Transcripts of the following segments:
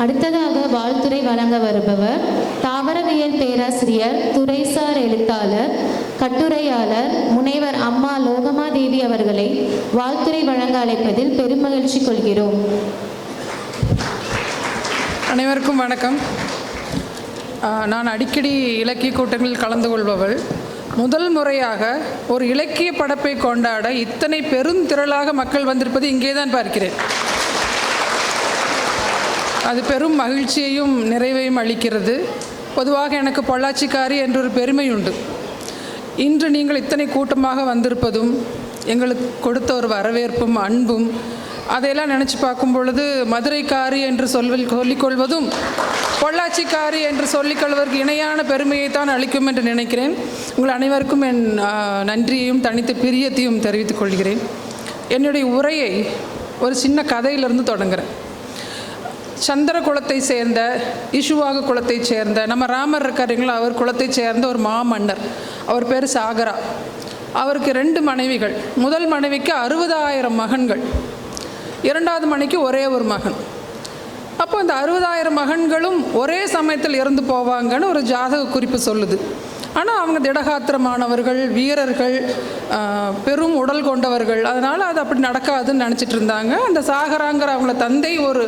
அடுத்ததாக வாழ்த்துரை வழங்க வருபவர் தாவரவியல் பேராசிரியர் துறைசார் எழுத்தாளர் கட்டுரையாளர் முனைவர் அம்மா லோகமாதேவி அவர்களை வாழ்த்துறை வழங்க அழைப்பதில் பெருமகிழ்ச்சி கொள்கிறோம். அனைவருக்கும் வணக்கம். நான் அடிக்கடி இலக்கிய கூட்டங்களில் கலந்து கொள்பவள். முதல் முறையாக ஒரு இலக்கிய படைப்பை கொண்டாட இத்தனை பெருந்திரளாக மக்கள் வந்திருப்பது இங்கே தான் பார்க்கிறேன். அது பெரும் மகிழ்ச்சியையும் நிறைவையும் அளிக்கிறது. பொதுவாக எனக்கு பொள்ளாச்சிக்காரி என்றொரு பெருமை உண்டு. இன்று நீங்கள் இத்தனை கூட்டமாக வந்திருப்பதும் எங்களுக்கு கொடுத்த ஒரு வரவேற்பும் அன்பும் அதையெல்லாம் நினச்சி பார்க்கும் பொழுது மதுரைக்காரி என்று சொல்வில் சொல்லிக்கொள்வதும் பொள்ளாச்சிக்காரி என்று சொல்லிக்கொள்வதற்கு இணையான பெருமையை தான் அளிக்கும் என்று நினைக்கிறேன். உங்கள் அனைவருக்கும் என் நன்றியையும் தனித்த பிரியத்தையும் தெரிவித்துக் கொள்கிறேன். என்னுடைய உரையை ஒரு சின்ன கதையிலிருந்து தொடங்குகிறேன் சந்திர குலத்தை சேர்ந்த இஷுவாக குலத்தை சேர்ந்த நம்ம ராமர் இருக்காருங்களா அவர் குலத்தை சேர்ந்த ஒரு மாமன்னர். அவர் பேர் சாகரா. அவருக்கு ரெண்டு மனைவிகள். முதல் மனைவிக்கு அறுபதாயிரம் மகன்கள். இரண்டாவது மனைவிக்கு ஒரே ஒரு மகன். அப்போ அந்த அறுபதாயிரம் மகன்களும் ஒரே சமயத்தில் இறந்து போவாங்கன்னு ஒரு ஜாதக குறிப்பு சொல்லுது. ஆனால் அவங்க திடகாத்திரமானவர்கள் வீரர்கள் பெரும் உடல் கொண்டவர்கள். அதனால் அது அப்படி நடக்காதுன்னு நினச்சிட்டு இருந்தாங்க. அந்த சாகராங்கிற அவங்கள தந்தை ஒரு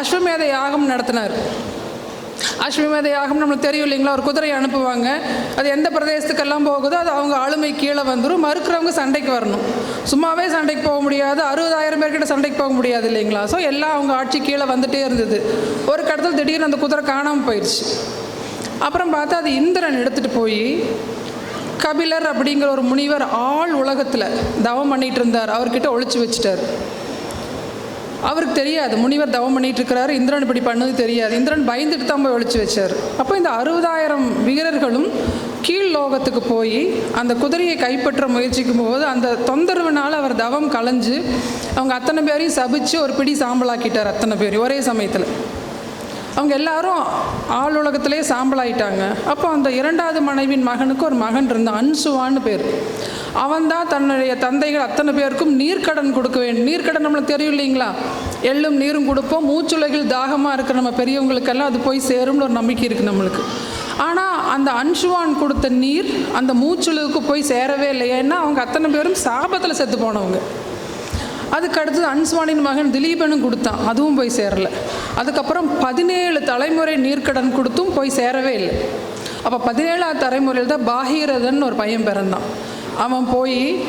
அஸ்வமேத யாகம் நடத்தினார். அஸ்வமேத யாகம் நம்மளுக்கு தெரியும் இல்லைங்களா? ஒரு குதிரையை அனுப்புவாங்க. அது எந்த பிரதேசத்துக்கெல்லாம் போகுதோ அது அவங்க ஆளுமை கீழே வந்துடும் மறுக்கிறவங்க சண்டைக்கு வரணும். சும்மாவே சண்டைக்கு போக முடியாது. அறுபதாயிரம் பேர்கிட்ட சண்டைக்கு போக முடியாது இல்லைங்களா? ஸோ எல்லாம் அவங்க ஆட்சி கீழே வந்துட்டே இருந்தது. ஒரு கடத்தில் திடீர்னு அந்த குதிரை காணாமல் போயிடுச்சு அப்புறம் பார்த்தா அது இந்திரன் எடுத்துகிட்டு போய் கபிலர் அப்படிங்கிற ஒரு முனிவர் ஆள் உலகத்தில் தவம் பண்ணிட்டு இருந்தார். அவர்கிட்ட ஒழிச்சு வச்சுட்டார். அவருக்கு தெரியாது முனிவர் தவம் பண்ணிட்டு இருக்கிறாரு இந்திரன் இப்படி பண்ணது தெரியாது. இந்திரன் பயந்துட்டு தான் போய் ஒழிச்சு வச்சார். அப்போ இந்த அறுபதாயிரம் வீரர்களும் கீழ் லோகத்துக்கு போய் அந்த குதிரையை கைப்பற்ற முயற்சிக்கும் போது அந்த தொந்தரவுனால அவர் தவம் கலைஞ்சு அவங்க அத்தனை பேரையும் சபிச்சு ஒரு பிடி சாம்பலாக்கிட்டார் அத்தனை பேரையும் ஒரே சமயத்தில். அவங்க எல்லாரும் ஆள் உலகத்திலே சாம்பலாயிட்டாங்க அப்போ அந்த இரண்டாவது மனைவின் மகனுக்கு ஒரு மகன் இருந்தான் அன்சுவான்னு பேர். அவன்தான் தன்னுடைய தந்தைகள் அத்தனை பேருக்கும் நீர்க்கடன் கொடுக்க வேண்டும். நீர்க்கடன் நம்மளுக்கு தெரியும் இல்லைங்களா? எள்ளும் நீரும் கொடுப்போம் மூச்சுலகில் தாகமாக இருக்கிற நம்ம பெரியவங்களுக்கெல்லாம் அது போய் சேரும்னு ஒரு நம்பிக்கை இருக்குது நம்மளுக்கு. ஆனால் அந்த அன்சுவான் கொடுத்த நீர் அந்த மூச்சுலுக்கு போய் சேரவே இல்லை ஏன்னா அவங்க அத்தனை பேரும் சாபத்தில் செத்து போனவங்க. அதுக்கு அடுத்தது அன்ஸ்வானின் மகன் திலீபனும் கொடுத்தான் அதுவும் போய் சேரலை. அதுக்கப்புறம் பதினேழு தலைமுறை நீர்க்கடன் கொடுத்தும் போய் சேரவே இல்லை. அப்போ பதினேழாவது தலைமுறையில் தான் பாகீரதன் ஒரு பையன் பிறந்தான். அவன் போய்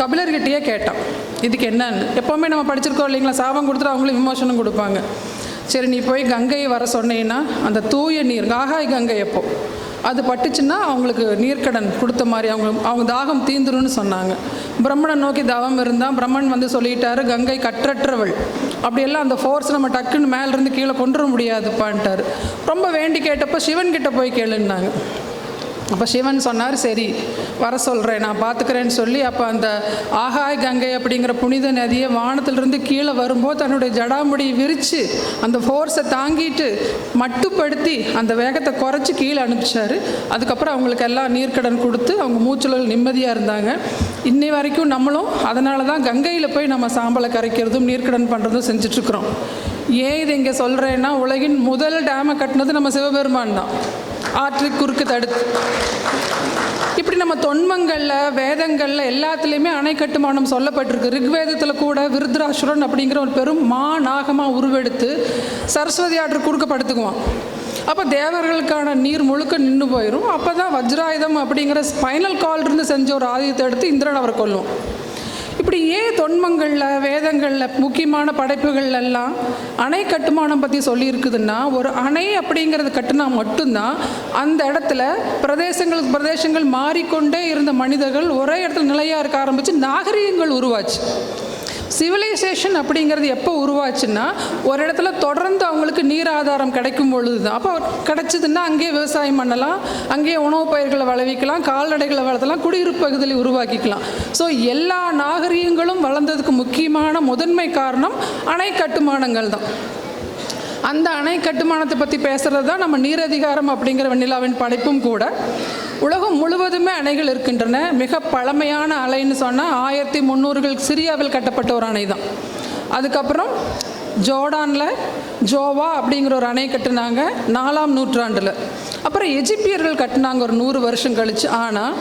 கபிலர்கிட்டயே கேட்டான் இதுக்கு என்னன்னு? எப்போவுமே நம்ம படிச்சிருக்கோம் இல்லைங்களா? சாபம் கொடுத்துட்டு அவங்களும் விமோசனம் கொடுப்பாங்க. சரி நீ போய் கங்கையை வர சொன்னீங்கன்னா அந்த தூய நீர் காகாய் கங்கை எப்போ? அது பட்டுச்சுன்னா அவங்களுக்கு நீர்க்கடன் கொடுத்த மாதிரி அவங்க அவங்க தாகம் தீந்துரும்னு சொன்னாங்க. பிரம்மனை நோக்கி தவம் இருந்தால் பிரம்மன் வந்து சொல்லிட்டாரு கங்கை கற்றற்றவள். அப்படியெல்லாம் அந்த ஃபோர்ஸ் நம்ம டக்குன்னு மேலேருந்து கீழே கொண்டு வர முடியாதுப்பான்ட்டார். ரொம்ப வேண்டி கேட்டப்போ சிவன் கிட்ட போய் கேளுன்னாங்க. அப்போ சிவன் சொன்னார் சரி வர சொல்கிறேன் நான் பார்த்துக்கிறேன்னு சொல்லி அப்போ அந்த ஆகாய் கங்கை அப்படிங்கிற புனித நதியை வானத்திலிருந்து கீழே வரும்போது தன்னுடைய ஜடாமுடியை விரித்து அந்த ஃபோர்ஸை தாங்கிட்டு மட்டுப்படுத்தி அந்த வேகத்தை குறைச்சி கீழே அனுப்பிச்சாரு. அதுக்கப்புறம் அவங்களுக்கு எல்லாம் நீர்க்கடன் கொடுத்து அவங்க மூச்சுழல் நிம்மதியாக இருந்தாங்க. இன்னை வரைக்கும் நம்மளும் அதனால தான் கங்கையில் போய் நம்ம சாம்பலை கரைக்கிறதும் நீர்க்கடன் பண்ணுறதும் செஞ்சிட்ருக்குறோம் ஏன் இது இங்கே சொல்கிறேன்னா உலகின் முதல் டேமை கட்டினது நம்ம சிவபெருமான் தான். ஆற்று குறுக்கு தடுத்து இப்படி நம்ம தொன்மங்களில் வேதங்களில் எல்லாத்துலேயுமே அணை கட்டுமானம் சொல்லப்பட்டிருக்கு. ரிக்வேதத்தில் கூட விருத்ராசுரன் அப்படிங்கிற ஒரு பெரும் மா நாகமாக உருவெடுத்து சரஸ்வதி ஆற்று குறுக்க படுத்துக்குவான். அப்போ தேவர்களுக்கான நீர் முழுக்க நின்று போயிடும் அப்போ தான் வஜ்ராயுதம் அப்படிங்கிற ஸ்பைனல் கால் இருந்து செஞ்ச ஒரு ஆயுதத்தை எடுத்து இந்திரன் அவரை கொல்லுவோம் இப்படி ஏன் தொன்மங்களில் வேதங்களில் முக்கியமான படைப்புகள் எல்லாம் அணை கட்டுமானம் பற்றி சொல்லியிருக்குதுன்னா ஒரு அணை அப்படிங்கிறது கட்டுனா மட்டும்தான் அந்த இடத்துல பிரதேசங்களுக்கு பிரதேசங்கள் மாறிக்கொண்டே இருந்த மனிதர்கள் ஒரே இடத்துல நிலையாக இருக்க ஆரம்பித்து நாகரிகங்கள் உருவாச்சு. சிவிலைசேஷன் அப்படிங்கிறது எப்போ உருவாச்சுன்னா ஒரு இடத்துல தொடர்ந்து அவங்களுக்கு நீர் ஆதாரம் கிடைக்கும் பொழுது தான் அப்போ கிடைச்சதுன்னா அங்கேயே விவசாயம் பண்ணலாம் அங்கேயே உணவுப் பயிர்களை விளைவிக்கலாம் கால்நடைகளை வளர்த்தலாம் குடியிருப்பு பகுதியில் உருவாக்கிக்கலாம். ஸோ எல்லா நாகரிகங்களும் வளர்ந்ததுக்கு முக்கியமான முதன்மை காரணம் அணை கட்டுமானங்கள் தான். அந்த அணை கட்டுமானத்தை பற்றி பேசுகிறது தான் நம்ம நீரதிகாரம் அப்படிங்கிற வெண்ணிலாவின் படைப்பும் கூட. உலகம் முழுவதுமே அணைகள் இருக்கின்றன. மிக பழமையான அணைன்னு சொன்னால் ஆயிரத்தி முந்நூறுகள் சிரியாவில் கட்டப்பட்ட ஒரு அணை தான். அதுக்கப்புறம் ஜோர்டானில் ஜோவா அப்படிங்கிற ஒரு அணை கட்டுனாங்க நாலாம் நூற்றாண்டில். அப்புறம் எஜிப்பியர்கள் கட்டினாங்க ஒரு நூறு வருஷம் கழிச்சு. ஆனால்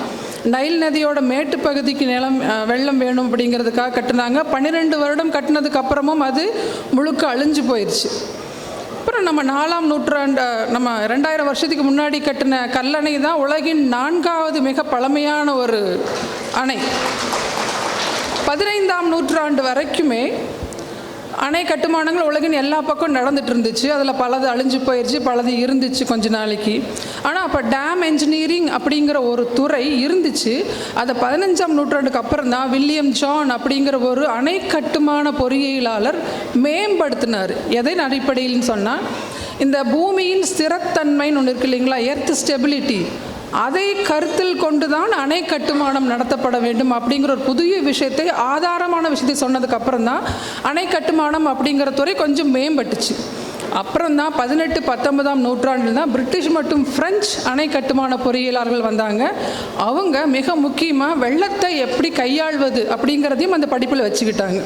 நைல் நதியோட மேட்டு பகுதிக்கு நிலம் வெள்ளம் வேணும் அப்படிங்கிறதுக்காக கட்டினாங்க. பன்னிரெண்டு வருடம் கட்டினதுக்கு அப்புறமும் அது முழுக்க அழிஞ்சு போயிடுச்சு அதுக்கப்புறம் நம்ம நாலாம் நூற்றாண்டு நம்ம ரெண்டாயிரம் வருஷத்துக்கு முன்னாடி கட்டின கல்லணை தான் உலகின் நான்காவது மிக பழமையான ஒரு அணை. பதினைந்தாம் நூற்றாண்டு வரைக்குமே அணை கட்டுமானங்கள் உலகின் எல்லா பக்கம் நடந்துட்டு இருந்துச்சு அதில் பலது அழிஞ்சு போயிடுச்சு பலது இருந்துச்சு கொஞ்ச நாளைக்கு. ஆனால் அப்போ டேம் என்ஜினியரிங் அப்படிங்கிற ஒரு துறை இருந்துச்சு. அதை பதினஞ்சாம் நூற்றாண்டுக்கு அப்புறம் தான் வில்லியம் ஜான் அப்படிங்கிற ஒரு அணை கட்டுமான பொறியியலாளர் மேம்படுத்தினார். எதன் அடிப்படையில்னு சொன்னால் இந்த பூமியின் ஸ்திரத்தன்மைன்னு ஒன்று இருக்கு இல்லைங்களா? எர்த் ஸ்டெபிலிட்டி அதை கருத்தில் கொண்டுதான் அணை கட்டுமானம் நடத்தப்பட வேண்டும் அப்படிங்கிற ஒரு புதிய விஷயத்தை ஆதாரமான விஷயத்தை சொன்னதுக்கு அப்புறம் தான் அணை கட்டுமானம் அப்படிங்கிற துறை கொஞ்சம் மேம்பட்டுச்சு. அப்புறம் தான் பதினெட்டு பத்தொன்பதாம் நூற்றாண்டில் தான் பிரிட்டிஷ் மற்றும் பிரெஞ்சு அணை கட்டுமான பொறியியலாளர்கள் வந்தாங்க. அவங்க மிக முக்கியமாக வெள்ளத்தை எப்படி கையாள்வது அப்படிங்கிறதையும் அந்த படிப்பில் வச்சுக்கிட்டாங்க.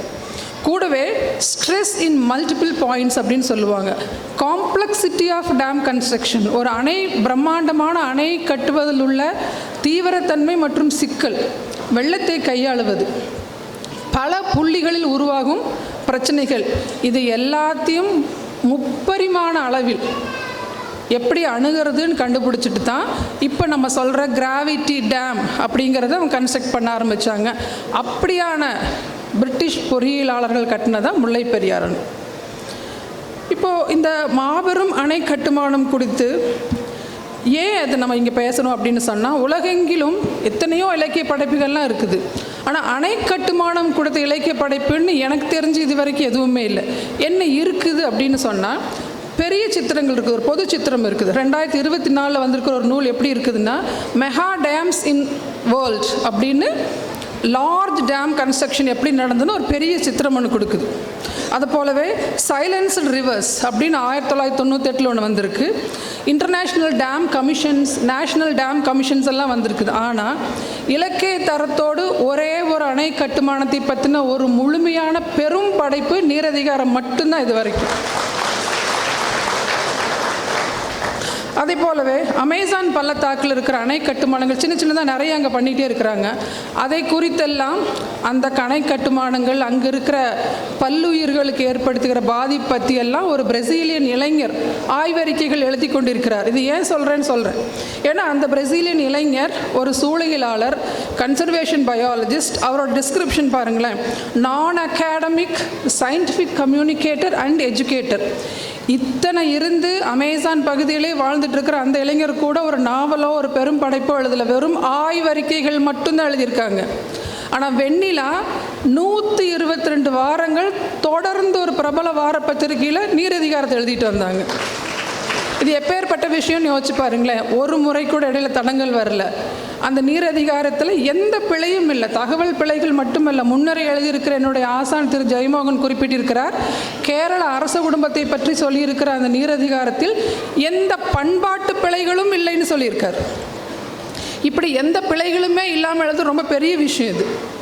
கூடவே ஸ்ட்ரெஸ் இன் மல்டிபிள் பாயிண்ட்ஸ் அப்படின்னு சொல்லுவாங்க. காம்ப்ளெக்சிட்டி ஆஃப் டேம் கன்ஸ்ட்ரக்ஷன் ஒரு அணை பிரம்மாண்டமான அணை கட்டுவதில் உள்ள தீவிரத்தன்மை மற்றும் சிக்கல். வெள்ளத்தை கையாளுவது. பல புள்ளிகளில் உருவாகும் பிரச்சனைகள். இது எல்லாத்தையும் முப்பரிமாண அளவில் எப்படி அணுகிறதுன்னு கண்டுபிடிச்சிட்டு தான் இப்போ நம்ம சொல்கிற கிராவிட்டி டேம் அப்படிங்கிறத அவங்க கன்ஸ்ட்ரக்ட் பண்ண ஆரம்பித்தாங்க அப்படியான பிரிட்டிஷ் பொறியியலாளர்கள் கட்டினதான் முல்லை இப்போது இந்த மாபெரும் அணை கட்டுமானம் குறித்து ஏன் அது நம்ம இங்கே பேசணும் அப்படின்னு சொன்னால் உலகெங்கிலும் எத்தனையோ இலக்கிய படைப்புகள்லாம் இருக்குது. ஆனால் அணை கட்டுமானம் கொடுத்த இலக்கிய படைப்புன்னு எனக்கு தெரிஞ்சு இது வரைக்கும் எதுவுமே இல்லை. என்ன இருக்குது அப்படின்னு சொன்னால் பெரிய சித்திரங்கள் இருக்குது ஒரு பொது சித்திரம் இருக்குது. ரெண்டாயிரத்தி இருபத்தி நாலில் வந்திருக்கிற ஒரு நூல் எப்படி இருக்குதுன்னா மெகா டேம்ஸ் இன் வேர்ல்ட் அப்படின்னு லார்ஜ் டேம் கன்ஸ்ட்ரக்ஷன் எப்படி நடந்ததுன்னு ஒரு பெரிய சித்திரம் ஒன்று கொடுக்குது. அது போலவே சைலன்ஸ் ரிவர்ஸ் அப்படின்னு ஆயிரத்தி தொள்ளாயிரத்தி தொண்ணூத்தெட்டில் ஒன்று வந்திருக்கு. International dam commissions national dam commissions எல்லாம் வந்திருக்குது. ஆனால் இலக்கிய தரத்தோடு ஒரே ஒரு அணை கட்டுமானத்தை பற்றின ஒரு முழுமையான பெரும் படைப்பு நீரதிகாரம் மட்டும்தான் இது வரைக்கும். அதே போலவே அமேசான் பள்ளத்தாக்கில் இருக்கிற அணை கட்டுமானங்கள் சின்ன சின்னதாக நிறைய அங்கே பண்ணிகிட்டே இருக்கிறாங்க. அதை குறித்தெல்லாம் அந்த அணை கட்டுமானங்கள் அங்கே இருக்கிற பல்லுயிர்களுக்கு ஏற்படுத்துகிற பாதிப்பு பற்றியெல்லாம் ஒரு பிரசீலியன் இளைஞர் ஆய்வறிக்கைகள் எழுதி கொண்டிருக்கிறார். இது ஏன் சொல்கிறேன்னு சொல்கிறேன் ஏன்னா அந்த பிரசீலியன் இளைஞர் ஒரு சூழலாளர் கன்சர்வேஷன் பயாலஜிஸ்ட் அவரோட டிஸ்கிரிப்ஷன் பாருங்களேன். நான் academic scientific communicator and educator இத்தனை இருந்து அமேசான் பகுதியிலே வாழ்ந்துட்டு இருக்கிற அந்த இளைஞர் கூட ஒரு நாவலோ ஒரு பெரும் படைப்போ எழுதல. வெறும் ஆய்வறிக்கைகள் மட்டும்தான் எழுதியிருக்காங்க. ஆனால் வெண்ணிலா நூற்றி இருபத்தி ரெண்டு வாரங்கள் தொடர்ந்து ஒரு பிரபல வார பத்திரிகையில் நீரதிகாரத்தை எழுதிட்டு வந்தாங்க. இது எப்பேற்பட்ட விஷயம்னு யோசிச்சு பாருங்களேன். ஒரு முறை கூட இடையில தடங்கள் வரல. அந்த நீர் அதிகாரத்தில் எந்த பிழையும் இல்லை. தகவல் பிழைகள் மட்டுமல்ல. முன்னரே எழுதியிருக்கிற என்னுடைய ஆசான் திரு ஜெயமோகன் குறிப்பிட்டிருக்கிறார். கேரள அரச குடும்பத்தை பற்றி சொல்லியிருக்கிற அந்த நீர் அதிகாரத்தில் எந்த பண்பாட்டு பிழைகளும் இல்லைன்னு சொல்லியிருக்கார். இப்படி எந்த பிழைகளுமே இல்லாமல் எழுது ரொம்ப பெரிய விஷயம் இது.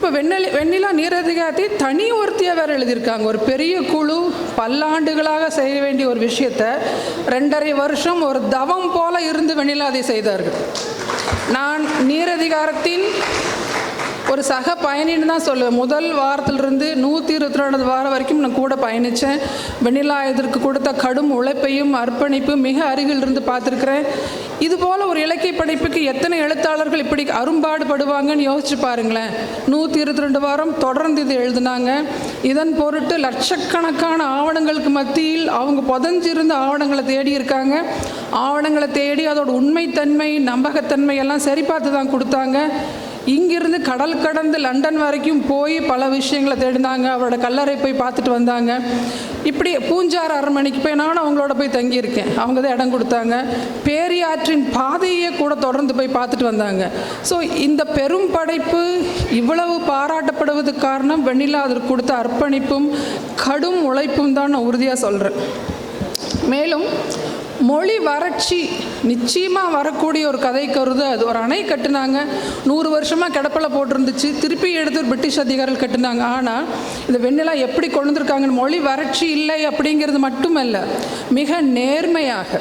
இப்போ வெண்ணெலி வெண்ணிலா நீரதிகாரத்தை தனி ஒருத்தியாக வேறு எழுதியிருக்காங்க. ஒரு பெரிய குழு பல்லாண்டுகளாக செய்ய வேண்டிய ஒரு விஷயத்த ரெண்டரை வருஷம் ஒரு தவம் போல இருந்து வெண்ணிலா அதை செய்தார்கள் நான் நீரதிகாரத்தின் ஒரு சக பயணின்னு தான் சொல்லுவேன். முதல் வாரத்திலிருந்து நூற்றி இருபத்தி ரெண்டாவது வாரம் வரைக்கும் நான் கூட பயணித்தேன் வெண்ணிலா இதற்கு கொடுத்த கடும் உழைப்பையும் அர்ப்பணிப்பும் மிக அருகில் இருந்து பார்த்துருக்குறேன். இது போல் ஒரு இலக்கிய படைப்புக்கு எத்தனை எழுத்தாளர்கள் இப்படி அரும்பாடுபடுவாங்கன்னு யோசிச்சு பாருங்களேன். நூற்றி இருபத்தி ரெண்டு வாரம் தொடர்ந்து இது எழுதினாங்க. இதன் பொருட்டு லட்சக்கணக்கான ஆவணங்களுக்கு மத்தியில் அவங்க புதஞ்சிருந்த ஆவணங்களை தேடி இருக்காங்க. ஆவணங்களை தேடி அதோட உண்மைத்தன்மை நம்பகத்தன்மை எல்லாம் சரி பார்த்து தான் கொடுத்தாங்க. இங்கிருந்து கடல் கடந்து லண்டன் வரைக்கும் போய் பல விஷயங்களை தேடினாங்க. அவரோட கல்லறை போய் பார்த்துட்டு வந்தாங்க. இப்படி பூஞ்சார் அரண்மனைக்கு போய் நானும் அவங்களோட போய் தங்கியிருக்கேன். அவங்க தான் இடம் கொடுத்தாங்க. பேரியாற்றின் பாதையே கூட தொடர்ந்து போய் பார்த்துட்டு வந்தாங்க. ஸோ இந்த பெரும் படைப்பு இவ்வளவு பாராட்டப்படுவது காரணம் வெண்ணிலா அதற்கு கொடுத்த அர்ப்பணிப்பும் கடும் உழைப்பும் தான் நான் உறுதியாக சொல்கிறேன் மேலும் மொழி வறட்சி நிச்சயமாக வரக்கூடிய ஒரு கதை கருது. அது ஒரு அணை கட்டுனாங்க. நூறு வருஷமாக கிடப்பில் போட்டிருந்துச்சு. திருப்பி எடுத்து பிரிட்டிஷ் அதிகாரிகள் கட்டுனாங்க. ஆனால் இந்த வெண்ணிலா எப்படி கொண்டு வந்திருக்காங்க மொழி வறட்சி இல்லை அப்படிங்கிறது மட்டுமல்ல மிக நேர்மையாக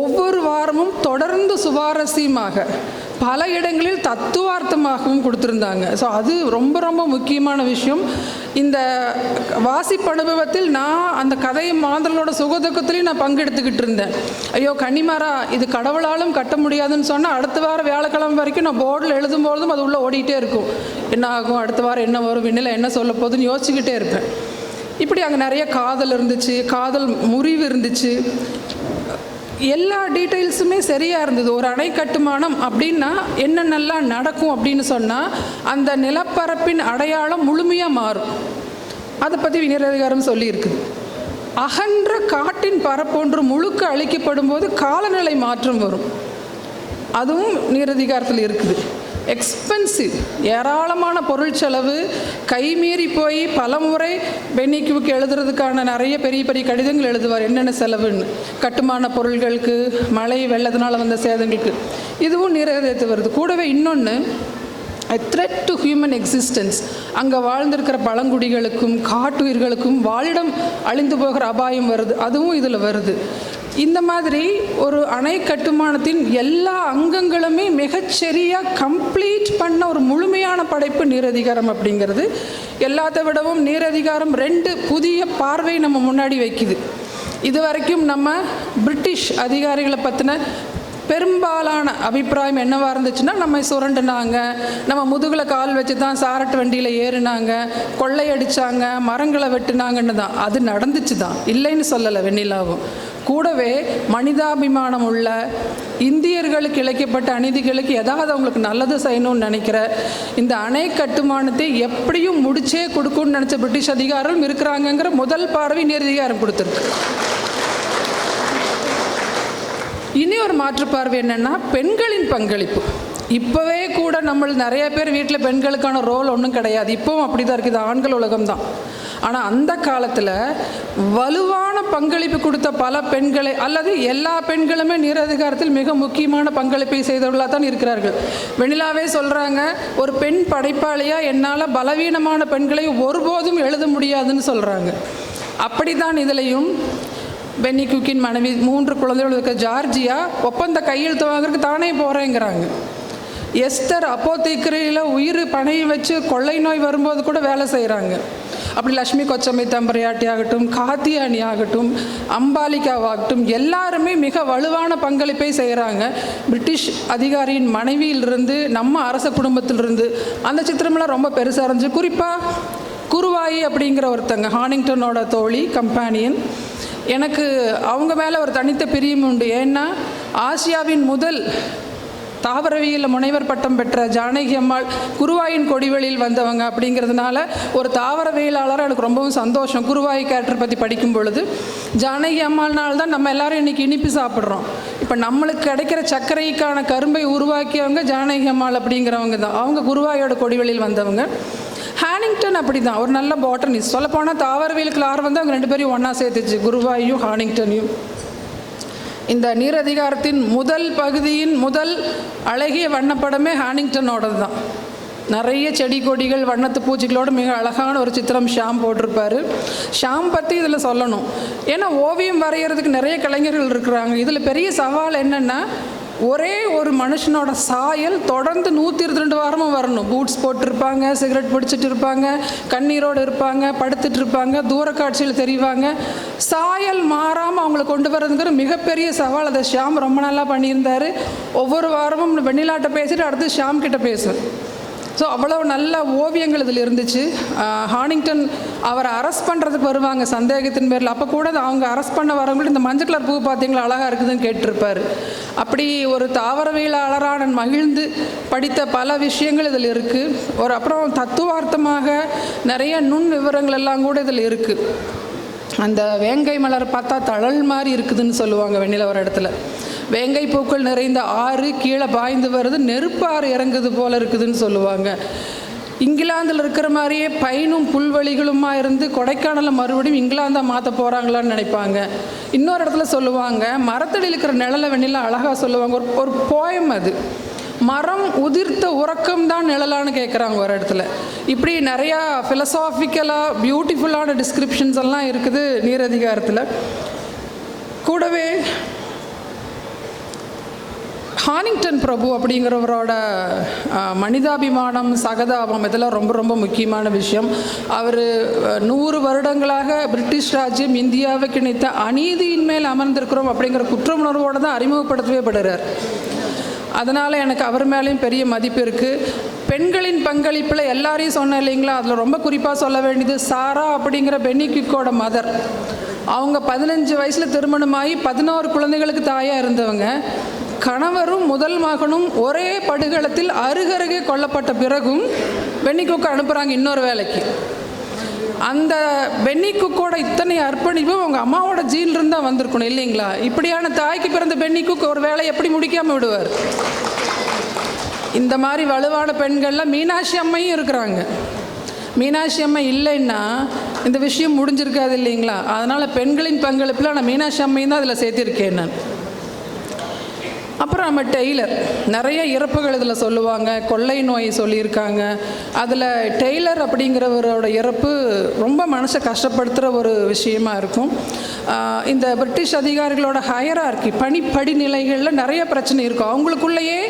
ஒவ்வொரு வாரமும் தொடர்ந்து சுவாரஸ்யமாக பல இடங்களில் தத்துவார்த்தமாகவும் கொடுத்துருந்தாங்க. ஸோ அது ரொம்ப ரொம்ப முக்கியமான விஷயம். இந்த வாசிப்பு அனுபவத்தில் நான் அந்த கதை மாந்தர்களோட சுகதுக்கத்துலேயும் நான் பங்கெடுத்துக்கிட்டு இருந்தேன். ஐயோ கன்னிமாரா இது கடவுளாலும் கட்ட முடியாதுன்னு சொன்னால் அடுத்த வாரம் வியாழக்கிழமை வரைக்கும் நான் போர்டில் எழுதும்பொழுதும் அது உள்ளே ஓடிக்கிட்டே இருக்கும். என்ன ஆகும்? அடுத்த வாரம் என்ன வரும்? விண்ணில் என்ன சொல்ல போகுதுன்னு யோசிச்சுக்கிட்டே இருப்பேன். இப்படி அங்கே நிறைய காதல் இருந்துச்சு. காதல் முறிவு இருந்துச்சு. எல்லா டீட்டெயில்ஸுமே சரியாக இருந்தது. ஒரு அணை கட்டுமானம் அப்படின்னா என்னென்னலாம் நடக்கும் அப்படின்னு சொன்னால் அந்த நிலப்பரப்பின் அடையாளம் முழுமையாக மாறும். அதை பற்றி வினரதிகாரம் சொல்லியிருக்குது அகன்ற காட்டின் பரப்பொன்று முழுக்க அழிக்கப்படும் போது காலநிலை மாற்றம் வரும். அதுவும் நீரதிகாரத்தில் இருக்குது. எக்ஸ்பென்சிவ் ஏராளமான பொருள் செலவு. கைமீறி போய் பலமுறை பென்னிக்குவுக்கு எழுதுறதுக்கான நிறைய பெரிய பெரிய கடிதங்கள் எழுதுவார். என்னென்ன செலவுன்னு. கட்டுமான பொருள்களுக்கு மழை வெள்ளத்தினால் வந்த சேதங்களுக்கு. இதுவும் நீரதியத்து வருது. கூடவே இன்னொன்று த்ரெட் டு ஹியூமன் எக்ஸிஸ்டன்ஸ் அங்கே வாழ்ந்திருக்கிற பழங்குடிகளுக்கும் காட்டுயிர்களுக்கும் வாழிடம் அழிந்து போகிற அபாயம் வருது. அதுவும் இதில் வருது. இந்த மாதிரி ஒரு அணை கட்டுமானத்தின் எல்லா அங்கங்களுமே மிகச்சரியாக கம்ப்ளீட் பண்ண ஒரு முழுமையான படைப்பு நீரதிகாரம் அப்படிங்கிறது. எல்லாத்த விடவும் நீரதிகாரம் ரெண்டு புதிய பார்வை நம்ம முன்னாடி வைக்குது. இது வரைக்கும் நம்ம பிரிட்டிஷ் அதிகாரிகளை பற்றின பெரும்பாலான அபிப்பிராயம் என்னவாக இருந்துச்சுன்னா நம்ம சுரண்டுனாங்க நம்ம முதுகில் கால் வச்சு தான் சாரட்டு வண்டியில் ஏறினாங்க கொள்ளையடிச்சாங்க மரங்களை வெட்டினாங்கன்னு தான். அது நடந்துச்சு தான் இல்லைன்னு சொல்லலை வெண்ணிலாவும். கூடவே மனிதாபிமானம் உள்ள இந்தியர்களுக்கு இழைக்கப்பட்ட அநீதிகளுக்கு ஏதாவது அவங்களுக்கு நல்லது செய்யணும்னு நினைக்கிற இந்த அணை கட்டுமானத்தை எப்படியும் முடிச்சே கொடுக்கும்னு நினச்ச பிரிட்டிஷ் அதிகாரம் இருக்கிறாங்கங்கிற முதல் பார்வை நீரதிகாரம் கொடுத்துருக்கு. இனி ஒரு மாற்று பார்வை என்னென்னா பெண்களின் பங்களிப்பு. இப்போவே கூட நம்ம நிறைய பேர் வீட்டில் பெண்களுக்கான ரோல் ஒன்றும் கிடையாது. இப்போவும் அப்படி தான் இருக்குது. ஆண்கள் உலகம் தான் ஆனால் அந்த காலத்தில் வலுவான பங்களிப்பு கொடுத்த பல பெண்களை அல்லது எல்லா பெண்களுமே நிரதிகாரத்தில் மிக முக்கியமான பங்களிப்பை செய்தவர்களாக தான் இருக்கிறார்கள். வெண்ணிலாவே சொல்கிறாங்க ஒரு பெண் படைப்பாளியாக என்னால் பலவீனமான பெண்களை ஒருபோதும் எழுத முடியாதுன்னு சொல்கிறாங்க அப்படிதான் இதுலேயும் பென்னி குக்கின் மனைவி மூன்று குழந்தைகள் இருக்க ஜார்ஜியா ஒப்பந்த கையெழுத்து வாங்குறதுக்கு தானே போகிறேங்கிறாங்க எஸ்தர் அப்போத்திக்கிரையில் உயிர் பணையை வச்சு கொள்ளை நோய் வரும்போது கூட வேலை செய்கிறாங்க அப்படி லக்ஷ்மி கொச்சமை தம்பரையாட்டி ஆகட்டும் காத்தியானி ஆகட்டும் அம்பாலிகாவாகட்டும் எல்லாருமே மிக வலுவான பங்களிப்பை செய்கிறாங்க பிரிட்டிஷ் அதிகாரியின் மனைவியிலிருந்து நம்ம அரச குடும்பத்திலிருந்து அந்த சித்திரமெல்லாம் ரொம்ப பெருசாக இருந்துச்சு. குறிப்பாக குருவாயி அப்படிங்கிற ஒருத்தங்க ஹானிங்டனோட தோழி கம்பானியன் எனக்கு அவங்க மேலே ஒரு தனித்த பிரியம் உண்டு. ஏன்னா ஆசியாவின் முதல் தாவரவியலில் முனைவர் பட்டம் பெற்ற ஜானகி அம்மாள் குருவாயின் கொடிவெளியில் வந்தவங்க அப்படிங்கிறதுனால ஒரு தாவரவியலாளராக எனக்கு ரொம்பவும் சந்தோஷம். குருவாய் கேரக்டர் பற்றி படிக்கும் பொழுது ஜானகி அம்மாள்னால் தான் நம்ம எல்லாரும் இன்றைக்கி இனிப்பு சாப்பிட்றோம். இப்போ நம்மளுக்கு கிடைக்கிற சர்க்கரைக்கான கரும்பை உருவாக்கியவங்க ஜானகி அம்மாள் அப்படிங்கிறவங்க தான். அவங்க குருவாயோட கொடிவெளியில் வந்தவங்க. ஹானிங்டன் அப்படி தான் ஒரு நல்ல பாட்டனிஸ்ட் சொல்லப்போனால் தாவரவியலுக்கு ஆர்வம் வந்து அவங்க ரெண்டு பேரையும் ஒன்றா சேர்த்துச்சு. குருவாயும் ஹானிங்டனையும். இந்த நீரதிகாரத்தின் முதல் பகுதியின் முதல் அழகிய வண்ணப்படமே ஹானிங்டனோடது தான் நிறைய செடி கொடிகள் வண்ணத்து பூச்சிகளோட மிக அழகான ஒரு சித்திரம் ஷாம் போட்டிருப்பார். ஷாம் பற்றி இதில் சொல்லணும். ஏன்னா ஓவியம் வரைகிறதுக்கு நிறைய கலைஞர்கள் இருக்கிறாங்க. இதில் பெரிய சவால் என்னென்னா ஒரே ஒரு மனுஷனோட சாயல் தொடர்ந்து நூற்றி இருபத்தி ரெண்டு வாரமும் வரணும். பூட்ஸ் போட்டிருப்பாங்க சிகரெட் பிடிச்சிட்டு இருப்பாங்க கண்ணீரோடு இருப்பாங்க படுத்துட்டு இருப்பாங்க தூரக்காட்சியில் தெரிவாங்க. சாயல் மாறாமல் அவங்கள கொண்டு வரதுங்கிற மிகப்பெரிய சவால். அதை ஷியாம் ரொம்ப நல்லா பண்ணியிருந்தாரு. ஒவ்வொரு வாரமும் வெண்ணிலாட்ட பேசிட்டு அடுத்து ஷியாம் கிட்ட பேசுவேன். ஸோ அவ்வளோ நல்ல ஓவியங்கள் இதில் இருந்துச்சு. ஹானிங்டன் அவரை அரெஸ்ட் பண்ணுறதுக்கு வருவாங்க. சந்தேகத்தின் பேரில். அப்போ கூட அவங்க அரெஸ்ட் பண்ண வரவங்கள்ட்ட இந்த மஞ்சள் கலர் பூ பார்த்தீங்களா அழகாக இருக்குதுன்னு கேட்டிருப்பார். அப்படி ஒரு தாவரவியலாளரான மகிழ்ந்து படித்த பல விஷயங்கள் இதில் இருக்குது ஒரு அப்புறம் தத்துவார்த்தமாக நிறைய நுண் விவரங்கள் எல்லாம் கூட இதில் இருக்குது அந்த வேங்கை மலர் பார்த்தா தழல் மாதிரி இருக்குதுன்னு சொல்லுவாங்க வெண்ணில ஒரு இடத்துல. வேங்கை பூக்கள் நிறைந்த ஆறு கீழே பாய்ந்து வருது நெருப்பாறு இறங்குது போல இருக்குதுன்னு சொல்லுவாங்க. இங்கிலாந்தில் இருக்கிற மாதிரியே பைனும் புல்வெளிகளுமா இருந்து கொடைக்கானலை மறுபடியும் இங்கிலாந்தை மாற்ற போகிறாங்களான்னு நினைப்பாங்க. இன்னொரு இடத்துல சொல்லுவாங்க மரத்தடியில் இருக்கிற நிழலை வெண்ணிலாம் அழகாக சொல்லுவாங்க. ஒரு ஒரு போயம் அது. மரம் உதிர்த்த உறக்கம் தான் நிழலான்னு கேட்குறாங்க ஒரு இடத்துல. இப்படி நிறையா ஃபிலசாஃபிக்கலாக பியூட்டிஃபுல்லான டிஸ்கிரிப்ஷன்ஸ் எல்லாம் இருக்குது நீரதிகாரத்தில் கூடவே ஹானிங்டன் பிரபு அப்படிங்கிறவரோட மனிதாபிமானம் சகதாபம் இதெல்லாம் ரொம்ப ரொம்ப முக்கியமான விஷயம். அவர் நூறு வருடங்களாக பிரிட்டிஷ் ராஜ்யம் இந்தியாவுக்கு இணைத்த அநீதியின் மேல் அமர்ந்திருக்கிறோம் அப்படிங்கிற குற்ற உணர்வோடு தான் அறிமுகப்படுத்தவே படுறார். அதனால் எனக்கு அவர் மேலேயும் பெரிய மதிப்பு இருக்குது பெண்களின் பங்களிப்பில் எல்லாரையும் சொன்னேன் இல்லைங்களா? அதில் ரொம்ப குறிப்பாக சொல்ல வேண்டியது சாரா அப்படிங்கிற பென்னி மதர். அவங்க பதினஞ்சு வயசில் திருமணமாகி பதினோரு குழந்தைகளுக்கு தாயாக இருந்தவங்க. கணவரும் முதல் மகனும் ஒரே படுகளத்தில் அருகருகே கொல்லப்பட்ட பிறகும் பென்னி குக் அனுப்புகிறாங்க இன்னொரு வேலைக்கு. அந்த பென்னி குக்கோட இத்தனை அர்ப்பணிப்பு அவங்க அம்மாவோட ஜீன்ல இருந்தா வந்திருக்கணும் இல்லைங்களா? இப்படியான தாய்க்கு பிறந்த பென்னி குக் ஒரு வேலை எப்படி முடிக்காம விடுவார்? இந்த மாதிரி வலுவான பெண்கள்லாம் மீனாட்சி அம்மையும் இருக்கிறாங்க. மீனாட்சி அம்மை இல்லைன்னா இந்த விஷயம் முடிஞ்சிருக்காது இல்லைங்களா? அதனால் பெண்களின் பங்களிப்பில் நான் மீனாட்சி அம்மையும் தான் அதில் சேர்த்திருக்கேன் நான். அப்புறம் நம்ம டெய்லர். நிறைய இறப்புகள் இதில் சொல்லுவாங்க. கொள்ளை நோய் சொல்லியிருக்காங்க. அதில் டெய்லர் அப்படிங்கிறவரோட இறப்பு ரொம்ப மனசை கஷ்டப்படுத்துகிற ஒரு விஷயமா இருக்கும். இந்த பிரிட்டிஷ் அதிகாரிகளோட ஹயரார்கி பணிப்படி நிலைகளில் நிறைய பிரச்சனை இருக்கும். அவங்களுக்குள்ளேயே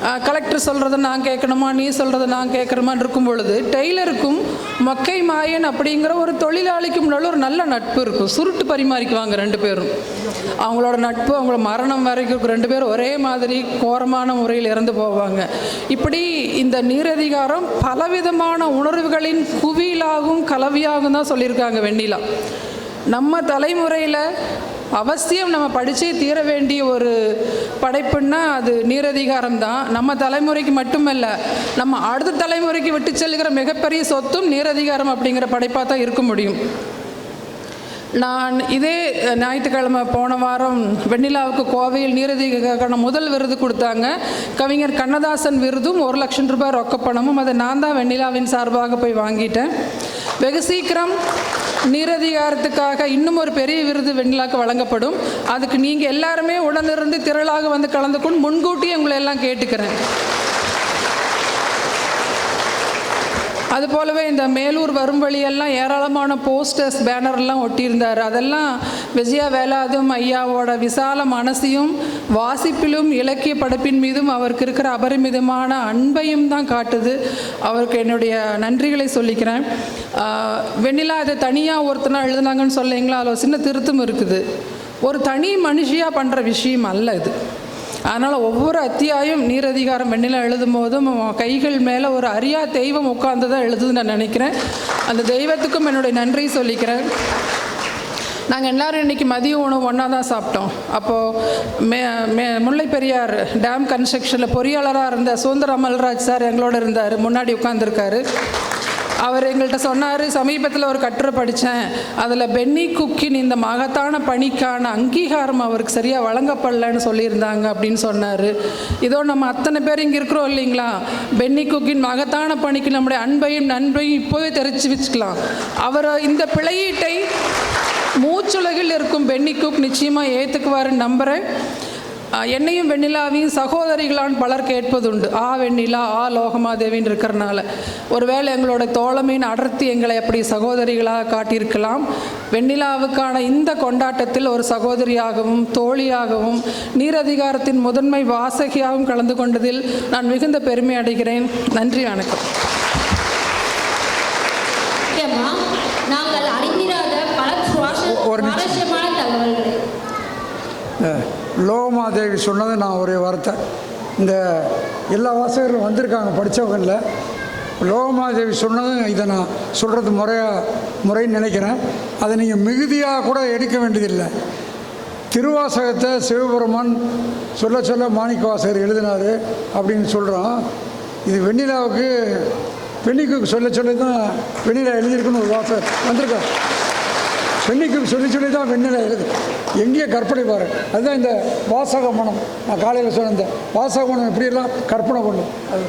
கலெக்டர் சொல்கிறத நான் கேட்கணுமா? நீ சொல்கிறத நான் கேட்குறமான்னு இருக்கும் பொழுது டெய்லருக்கும் மொக்கை மாயன் அப்படிங்கிற ஒரு தொழிலாளிக்கும் நல்ல ஒரு நல்ல நட்பு இருக்கும். சுருட்டு பரிமாறிக்குவாங்க ரெண்டு பேரும். அவங்களோட நட்பு அவங்கள மரணம் வரைக்கும் ரெண்டு பேரும் ஒரே மாதிரி கோரமான முறையில் இறந்து போவாங்க. இப்படி இந்த நீரதிகாரம் பலவிதமான உணர்வுகளின் குவிலாகும் கலவையாகவும் தான் சொல்லியிருக்காங்க வெண்ணிலா. நம்ம தலைமுறையில் அவசியம் நம்ம படித்தே தீர வேண்டிய ஒரு படைப்புன்னா அது நீரதிகாரம் தான் நம்ம தலைமுறைக்கு மட்டுமல்ல நம்ம அடுத்த தலைமுறைக்கு விட்டு செல்கிற மிகப்பெரிய சொத்தும் நீரதிகாரம் அப்படிங்கிற படைப்பாக தான் இருக்க முடியும். நான் இதே ஞாயிற்றுக்கிழமை போன வாரம் வெண்ணிலாவுக்கு கோவையில் நீரதிகான முதல் விருது கொடுத்தாங்க. கவிஞர் கண்ணதாசன் விருதும் ஒரு லட்சம் ரூபாய் ரொக்கப்பணமும் அதை நான் தான் வெண்ணிலாவின் சார்பாக போய் வாங்கிட்டேன். வெகு சீக்கிரம் நீரதிகாரத்துக்காக இன்னும் ஒரு பெரிய விருது வெண்ணிலாவுக்கு வழங்கப்படும். அதுக்கு நீங்கள் எல்லாருமே உடனிருந்து திரளாக வந்து கலந்து கொண்டு முன்கூட்டியே உங்களை எல்லாம் கேட்டுக்கிறேன். அது போலவே இந்த மேலூர் வரும் வழியெல்லாம் ஏராளமான போஸ்டர்ஸ் பேனர்லாம் ஒட்டியிருந்தார். அதெல்லாம் விஜயா வேலாதும் ஐயாவோட விசால மனசையும் வாசிப்பிலும் இலக்கிய படைப்பின் மீதும் அவருக்கு இருக்கிற அபரிமிதமான அன்பையும் தான் காட்டுது. அவருக்கு என்னுடைய நன்றிகளை சொல்லிக்கிறேன். வெண்ணிலா அதை தனியாக ஒருத்தனா எழுதுனாங்கன்னு சொல்லிங்களா அதில் சின்ன திருத்தம் இருக்குது. ஒரு தனி மனுஷியாக பண்ணுற விஷயம் அல்ல இது. அதனால் ஒவ்வொரு அத்தியாயம் நீரதிகாரம் வெண்ணில எழுதும் போதும் கைகள் மேலே ஒரு அறியா தெய்வம் உட்கார்ந்து தான் எழுதுன்னு நான் நினைக்கிறேன். அந்த தெய்வத்துக்கும் என்னுடைய நன்றி சொல்லிக்கிறேன். நாங்கள் எல்லோரும் இன்றைக்கி மதிய உணவு ஒன்றா தான் சாப்பிட்டோம். அப்போது மே மே முல்லை பெரியார் டேம் கன்ஸ்ட்ரக்ஷனில் பொறியாளராக இருந்த சுதந்திர அமல்ராஜ் சார் எங்களோட இருந்தார் முன்னாடி உட்காந்துருக்காரு அவர் எங்கள்கிட்ட சொன்னார் சமீபத்தில் ஒரு கட்டுரை படித்தேன் அதில் பென்னி குக்கின் இந்த மகத்தான பணிக்கான அங்கீகாரம் அவருக்கு சரியாக வழங்கப்படலன்னு சொல்லியிருந்தாங்க அப்படின்னு சொன்னார். இதோ நம்ம அத்தனை பேர் இங்கே இருக்கிறோம் இல்லைங்களா? பென்னி குக்கின் மகத்தான பணிக்கு நம்முடைய அன்பையும் நண்பையும் இப்போவே தெரிச்சு வச்சுக்கலாம். அவர் இந்த பிழையீட்டை மூச்சுலகில் இருக்கும் பென்னி குக் நிச்சயமாக ஏற்றுக்குவாருன்னு நம்புகிறேன் என்னையும் வெண்ணிலாவையும் சகோதரிகளான் பலர் கேட்பதுண்டு. ஆ வெண்ணிலா ஆ லோகமாதேவின்னு இருக்கிறனால. ஒருவேளை எங்களோட தோழமையின் அடர்த்தி எங்களை அப்படி சகோதரிகளாக காட்டியிருக்கலாம். வெண்ணிலாவுக்கான இந்த கொண்டாட்டத்தில் ஒரு சகோதரியாகவும் தோழியாகவும் நீரதிகாரத்தின் முதன்மை வாசகியாகவும் கலந்து கொண்டதில் நான் மிகுந்த பெருமை அடைகிறேன். நன்றி வணக்கம் முக்கியமா நாங்கள் அறிந்திராத பல சுவாரஸ்ய- ஒரு நிமிஷம். சுவாரஸ்யமான தகவல்களை இந்த லோகமாதேவி சொன்னது நான் ஒரு வார்த்தை. இந்த எல்லா வாசகர்களும் வந்திருக்காங்க படித்தவங்களில் லோகமாதேவி சொன்னதும் இதை நான் சொல்கிறது முறையாக முறைன்னு நினைக்கிறேன். அதை நீங்கள் மிகுதியாக கூட எடுக்க வேண்டியதில்லை. திருவாசகத்தை சிவபெருமான் சொல்ல சொல்ல மாணிக்க வாசகர் எழுதினார் அப்படின்னு சொல்கிறோம் இது வெண்ணிலாவுக்கு பெண்ணிக்கு சொல்ல சொல்லி தான் வெண்ணிலா எழுதியிருக்குன்னு ஒரு வாசகர் வந்திருக்கார். பெண்ணிக்கு சொல்லி சொல்லி தான் வெண்ணிலா எழுது எங்கேயே கற்பனை பாரு. அதுதான் இந்த வாசக மனம் நான் காலையில் சொன்ன இந்த வாசக மனம் எப்படியெல்லாம் கற்பனை பண்ணும்? அது